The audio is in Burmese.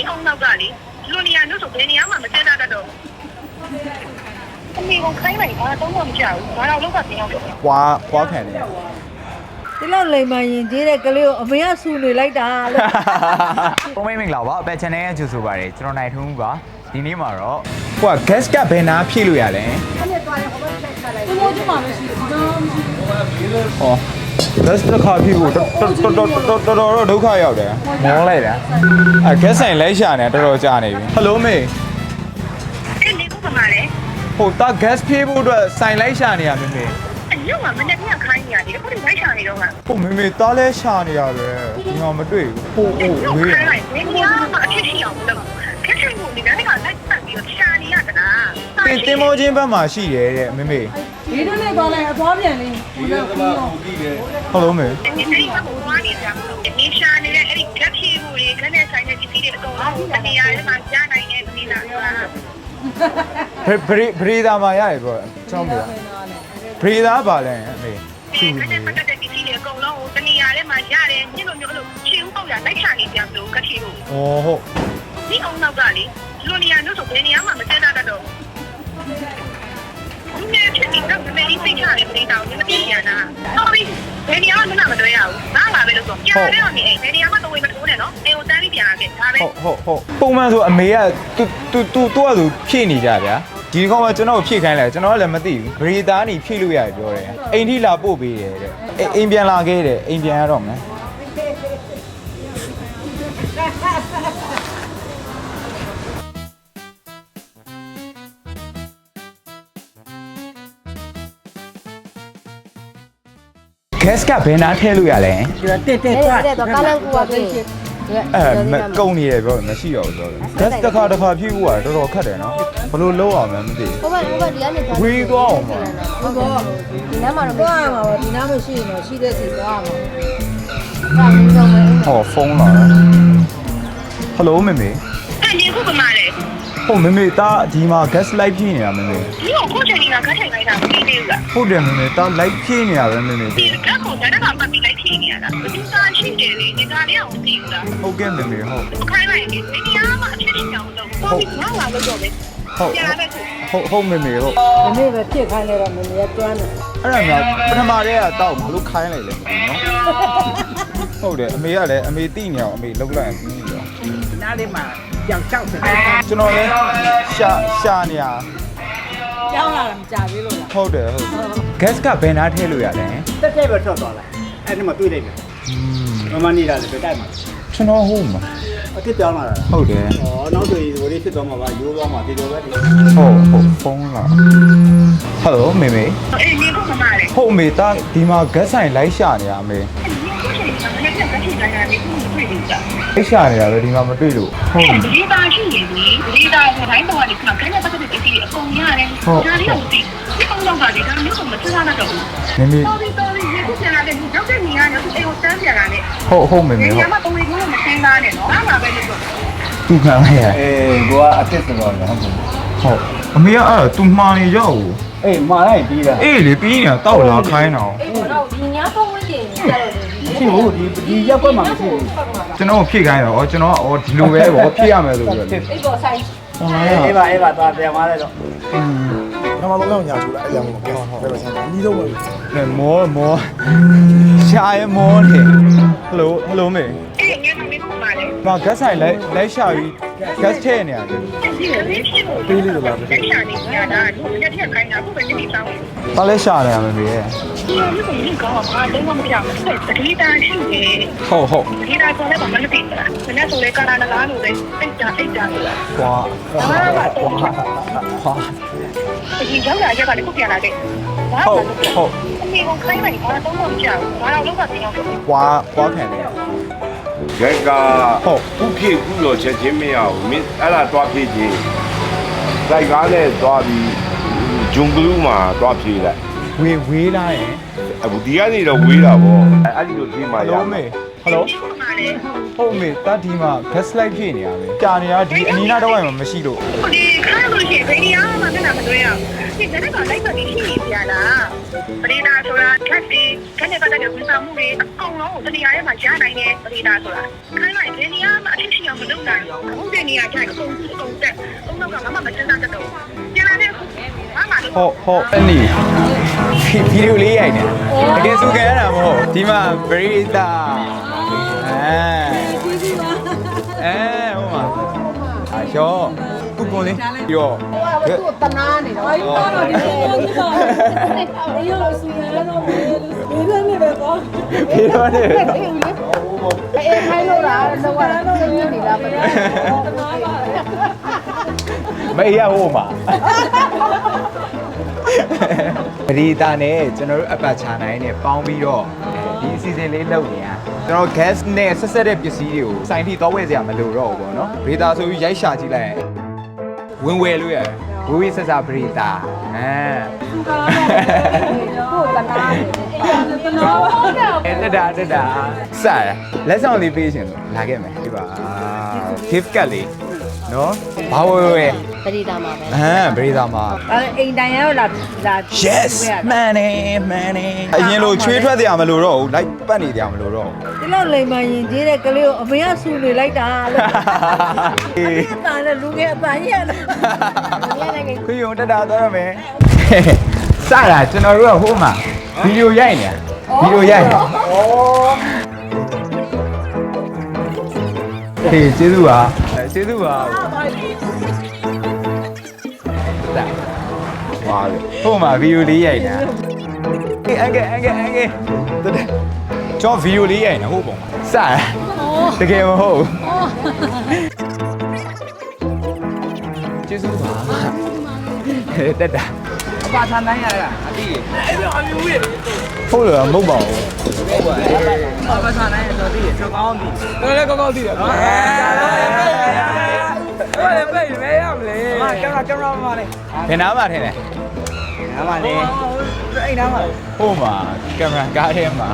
ဒီအောင်နောက်ကလေလူနေရာလို့ဆိုဘယ်နေရာမှမစဲတတ်တော့အမေကခိုင်းလိုက်တာတော့မကြောက်ဘူးဘာလို့လောက်ကတင်အောင်လို့ပွားပွားခံတယ်ဒီလောက်လိမ်မှန်ရင်ကြီးတဲ့ကလေးကိုအမေကဆူနေလိုက်တာလို့ပုံမိတ်မင်္ဂလာပါအပက် channel ရဲ့ကြိုဆိုပါရစေကျွန်တော်နိုင်ထုံးပါဒီနေ့မှာတော့ဟိုက gas ကဘယ်နာဖြည့်လို့ရလဲဒီလိုချင်မှမရှိဘူးနော်မရှိဘူးဟော gas တစ်ခါဖြည့်ဖို့တော်တော်တော်တော်တော်တော်ဒုက္ခရောက်တယ်မောလိုက်တာအဲ gas ဆိုင်လိုက်ရှာနေတော်တော်ကြာနေပြီဟယ်လိုမေအဲ့လေကမှလည်းဟိုတာ gas ဖြည့်ဖို့အတွက်ဆိုင်လိုက်ရှာနေရမေမေအညကမနေ့ကခိုင်းနေရတယ်အခုဒီလိုက်ချာနေတော့ကဟိုမေမေတားလဲရှာနေရတယ်ဒီမှာမတွေ့ဘူးဟိုဟိုဝေးခိုင်းလိုက်ဘယ်နေရာမှအဖြစ်ရှိအောင်လုပ်ခက်ခဲမှုဒီတိုင်းကလိုက်ပတ်ပြီးရှာနေရတလားတင်တင်မောချင်းဘက်မှာရှိတယ်တဲ့မေမေ ဒီတို့နဲ့သွားလိုက်အသွားပြန်လေးဒီလိုပြီးတော့ဟယ်လိုမေအဲ့ဒီကဘဝနေကြမှာဒီရှာနေတဲ့အဲ့ဒီကက်ဖြီမှုတွေခနဲ့ဆိုင်တဲ့ပစ္စည်းတွေအကုန်လုံးတနေရာထဲမှာကြားနိုင်တဲ့ဒီလားဘရီဘရီဘရီသားမှာရတယ်ပြောကျွန်တော်မေဘရီသားပါလဲအမေဒီခနဲ့ပတ်သက်တဲ့ပစ္စည်းတွေအကုန်လုံးတနေရာထဲမှာရတယ်ညလိုမျိုးလို့ချီဦးပေါက်ရလိုက်ချနေကြမလို့ကက်ဖြီမှုဩဟုတ်ဒီအောင်နောက်ကလေလူနေရာလို့ဆိုဘယ်နေရာမှမစဲတတ်တော့ဘူး ဒီနေ့ဖြစ်ပြီးတော့မင်းသိချရတယ်ပြည်တော်မသိရနာဟုတ်ပြီဘယ်နေရာမှမတွဲရဘူးငါလာပဲလို့ဆိုကြားရတော့နေဘယ်နေရာမှတော့ဝေးမထိုးနဲ့နော်အေကိုတန်းပြီးပြန်လာခဲ့ဒါပဲဟုတ်ဟုတ်ဟုတ်ပုံမှန်ဆိုအမေကတူတူတူတူကသူဖြည့်နေကြဗျာဒီကောင်ကကျွန်တော်ကိုဖြည့်ခိုင်းလိုက်ကျွန်တော်ကလည်းမသိဘူးဘရီသားနေဖြည့်လို့ရတယ်ပြောတယ်အိမ်ထိလာပို့ပေးတယ်တဲ့အိမ်အိမ်ပြန်လာခဲ့တယ်အိမ်ပြန်ရတော့မယ် gas ကဘယ်နာထည့်လို့ရလဲတက်တက်တက်တက်တော့ကားလန်ကူပါပြီအဲမကုန်းနေရပေါ့မရှိတော့ဘူးဆိုတော့ gas တစ်ခါတစ်ခါဖြည့်ဖို့ကတော်တော်ခက်တယ်နော်ဘလို့လုံးအောင်မသိဘူးဟုတ်ပါဟုတ်ပါဒီကနေသွားဝေးသွားအောင်ပါဟုတ်ပါဒီနားမှာတော့မရှိသွားမှာပါဒီနားမရှိရင်တော့ရှိတဲ့စီသွားမှာပါဟောဖုန်းလာဟယ်လိုမမေအဲ့ဒီခုကမှလဲ ဟုတ်မေမေတာဒီမှာ gas light ဖြည့်နေတာမေမေဒီကိုခုချိန်ကခက်ထိုင်လိုက်တာမသိသေးဘူးလားဟုတ်တယ်မေမေတာ light ဖြည့်နေတာပဲမေမေဒီကကိုတန်းကမှတ်ပြီးလိုက်ဖြေနေရတာဒီစားရှိတယ်လေဒီသားလေးအောင်သိဘူးလားဟုတ်ကဲ့မေမေဟုတ်ခိုင်းလိုက်ရင်ဒီနေရာမှာအဖြစ်ရှိအောင်လုပ်ဟုတ်ပြီငါလာလို့တော့ပဲဟုတ်ပြန်လာတဲ့ခုဟုတ်ဟုတ်မေမေဟုတ်ဒီနေ့ပဲဖြစ်ခိုင်းလိုက်တော့မင်းကကျွမ်းတယ်အဲ့ဒါမျိုးပထမတည်းကတော့ဘလို့ခိုင်းလိုက်လဲမသိဘူးနော်ဟုတ်တယ်အမေကလည်းအမေတိနေအောင်အမေလောက်လိုက်ရင်ပြီးပြီတော့နားလေးမှာ ကြောက်ကြောက်တယ်ကျွန်တော်လည်းရှာရှာနေရကြောက်လာတာမကြသေးလို့လားဟုတ်တယ်ဟုတ် gas ကဘယ်နာထည့်လို့ရလဲတက်တက်ပဲထွက်သွားလိုက်အဲ့ဒီမှာတွေ့လိုက်တယ်မမနေတာလေတိုက်မှာကျွန်တော်ဟုတ်မှာအစ်စ်ပြောင်းလာတာဟုတ်တယ်ဩနောက်ဆိုရင်ဟိုလေးဖြစ်သွားမှာပါရိုးသွားမှာဒီလိုပဲဒီဟုတ်ဟုတ်ဖုန်းလာဟယ်လိုမေမေအဲ့ဒီခုကမှလည်းဟုတ်အမေတာဒီမှာ gas ဆိုင်လိုက်ရှာနေရအမေဒီခုချိန်ကမနေ့ကခက်ထိုင်လိုက်တာဒီခု သိကြအိတ်ရှာနေတာပဲဒီမှာမတွေ့လို့ဟုတ်ဒေတာရှိနေပြီဒေတာဆိုတိုင်းပေါ်ကနေခဏခဏပတ်သက်တဲ့ပစ္စည်းအကုန်ရတယ်ဒါလေးကိုသိဒီအောင်လောက်တာဒီကမျိုးကိုမသိရတော့ဘူးမိမိ sorry sorry ရေခုပြန်လာတဲ့ဒီရောက်တဲ့နေရာရောက်တဲ့အိမ်ကိုတန်းပြန်လာတဲ့ဟုတ်ဟုတ်မိမိဟုတ်ဒီမှာပုံလေးကိုမသိသားနဲ့နော်အားမှာပဲလို့ပြောသူခံရအေးကိုကအစ်စ်ဆိုတော့ဟုတ်ဟုတ်အမေကအဲ့တော့ तू မှားနေရောက်ဘူးအေးမှားလိုက်ပြီးတာအေးလေပြီးနေတာတောက်လာခိုင်းတာအေးတော့ဒီညဖုန်းဝင်ကျင်ကြတော့ မရှိဘူးဒီဒီရက်ကွက်မှာမရှိဘူးကျွန်တော်ဖြည့်ခိုင်းတော့ကျွန်တော်အော်ဒီလိုပဲဗောဖြည့်ရမယ်ဆိုပြီးတော့လေအေးပေါ်ဆိုင်ဟုတ်လားအေးပါအေးပါသွားပြန်ပါလေတော့ပထမဆုံးလောက်ညာထူလာအဲ့ရမှာဟုတ်ဟုတ်ပြန်ပါဆန်အနည်းဆုံးပဲနဲ့မောမောရှာရမောလေဟယ်လိုဟယ်လိုမေအဲ့ငါကမင်းခုပါလေဘာဂတ်ဆိုင်လိုက်လိုက်ရှာပြီးဂတ်ထည့်နေရတယ်ပေးလို့လားမသိဘူးရှာနေတာဒါကိုမင်းထည့်ခိုင်းတာကိုပဲတိတိတောင်းပါလဲရှာတယ်မမေရဲ့ ဒီလိုမျိုးကိုမြင်ကောင်းမှာတော့မပြောင်းဘူးတတိတာရှိနေ။ဟုတ်ဟုတ်တတိတာဆိုလည်းဘာမှမသိဘူးလားမနေ့ဆိုလည်းကာလာလာလို့ပဲအိတ်တာအိတ်တာလို့လား။ကွာဘာမှမတော့။ဟာဒီကြောင့်လာရက်ကလည်းခုပြန်လာတဲ့ဘာဟုတ်မှမဟုတ်အမေကခိုင်းလိုက်တာတော့မကြောက်ဘာလို့လောက်ကတင်အောင်ကွာကွာခံနေရဂက်ကခုဖြစ်ခုတော့ချက်ချင်းမရဘူးမင်းအဲ့ဒါသွားဖြစ်ချင်းစိုက်ကားနဲ့သွားပြီးဂျုံဂလူးမှာသွားဖြေလိုက်။ ဝေဝေးလာရင်အခုဒီကနေတော့ဝေးတာဗောအဲ့ဒီလိုဒီမှာဟယ်ရလိုမေဟယ်လိုဒီမှာလေဟုတ်မေတာဒီမှာ gas light ဖြည့်နေရပဲ။ကြာနေရဒီအနီးနားတော့မှမရှိလို့ဒီခိုင်းလို့ရှိရင်ဘယ်နေရာမှမနာမတွေ့ရဘူးဒီကနေ့ကလိုက်တော့ဒီရှိနေပြလားပရိဒါဆိုတာခက်စီခက်နေပတ်တဲ့ဝန်ဆောင်မှုတွေအကုန်လုံးကိုတနေရာထဲမှာရနိုင်တဲ့ပရိဒါဆိုတာခိုင်းလိုက်ဒီနေရာမှာအဖြစ်ရှိအောင်မလုပ်နိုင်ဘူးအခုဒီနေရာကျရင်အကုန်အကုန်တက်အုံတော့ကမမမစမ်းတတ်တော့ပြန်လာတဲ့မမလို့ဟုတ်ဟုတ်အနီ ဗီဒီယိုလေးရိုက်နေတကယ်စုခံရတာမဟုတ်ဒီမှာဗရီတာအဲအဲဟိုမှာအရှောကုကွန်လေးပြီးတော့သူ့တနာနေတော့ဘာလို့ဒီလိုလဲဒီတော့အေးလို့ဆူရတော့မေးလို့မေးတယ်နေပဲပေါ့ပြီးတော့နေအေးခိုင်းလို့လားတော့ကတော့သိနေနေတာပဲမအေးရဟိုမှာ ဗရီတာနဲ့ကျွန်တော်တို့အပတ်ချာနိုင်နဲ့ပေါင်းပြီးတော့ဒီအစီအစဉ်လေးလုပ်နေရကျွန်တော် gas နဲ့ဆက်ဆက်တဲ့ပစ္စည်းတွေကိုစိုင်းထိသွားဝယ်စရာမလိုတော့ဘူးပေါ့နော်ဗရီတာဆိုပြီးရိုက်ရှာကြည့်လိုက်ရင်ဝင်ဝယ်လို့ရတယ်ဝီဝီဆက်ဆက်ဗရီတာအဲသူ့တနာနေအဲတက်တာတက်တာစရလက်ဆောင်လေးပေးရှင်လို့လာခဲ့မယ်ဒီပါ gift card လေးနော်ဘာဝယ်ဝယ် ပရိဒါမှာပဲအဟမ်ဗရီတာမှာ အဲအိမ်တိုင်ရောလာလာ yes မှန်နေမှန်နေအရင်လိုချွေးထွက်တရားမလို့တော့ဘူးလိုက်ပတ်နေတရားမလို့တော့ဒီလောက်လိမ်မှန်ရင်ကြီးတဲ့ကလေးကိုအမေကဆူနေလိုက်တာလို့အေးအတန်နဲ့လူငယ်အတန်ကြီးရလို့ခွေယုံတက်တာသွားရမယ်စတာကျွန်တော်တို့ကဟိုမှာဗီဒီယိုရိုက်နေတာဗီဒီယိုရိုက်နေဟေးကျေးဇူးပါအဲကျေးဇူးပါဒါ ပါလေဟိုမှာဗီဒီယိုလေးရိုက်နေတာအေးအန်ကဲအန်ကဲအန်ကဲတက်တယ်ကျွန်တော်ဗီဒီယိုလေးရိုက်နေဟုတ်ပုံမှာစတာတကယ်မဟုတ်ကျေးဇူးပါတက်တာပါဆန်တိုင်းရတာအတိဟုတ်လားမဟုတ်ပါဘူးပါဆန်တိုင်းရတော့တိကျော်ကောင်းပြီတော်လည်းကောင်းကောင်းတိတယ်နော်အဲ့ဒါပဲမဲရမလဲကင်မရာကင်မရာမှာလေဘယ်နားမှာထင်လဲ နားမှာလေအဲ့နားမှာဟိုမှာကင်မရာကားထဲမှာ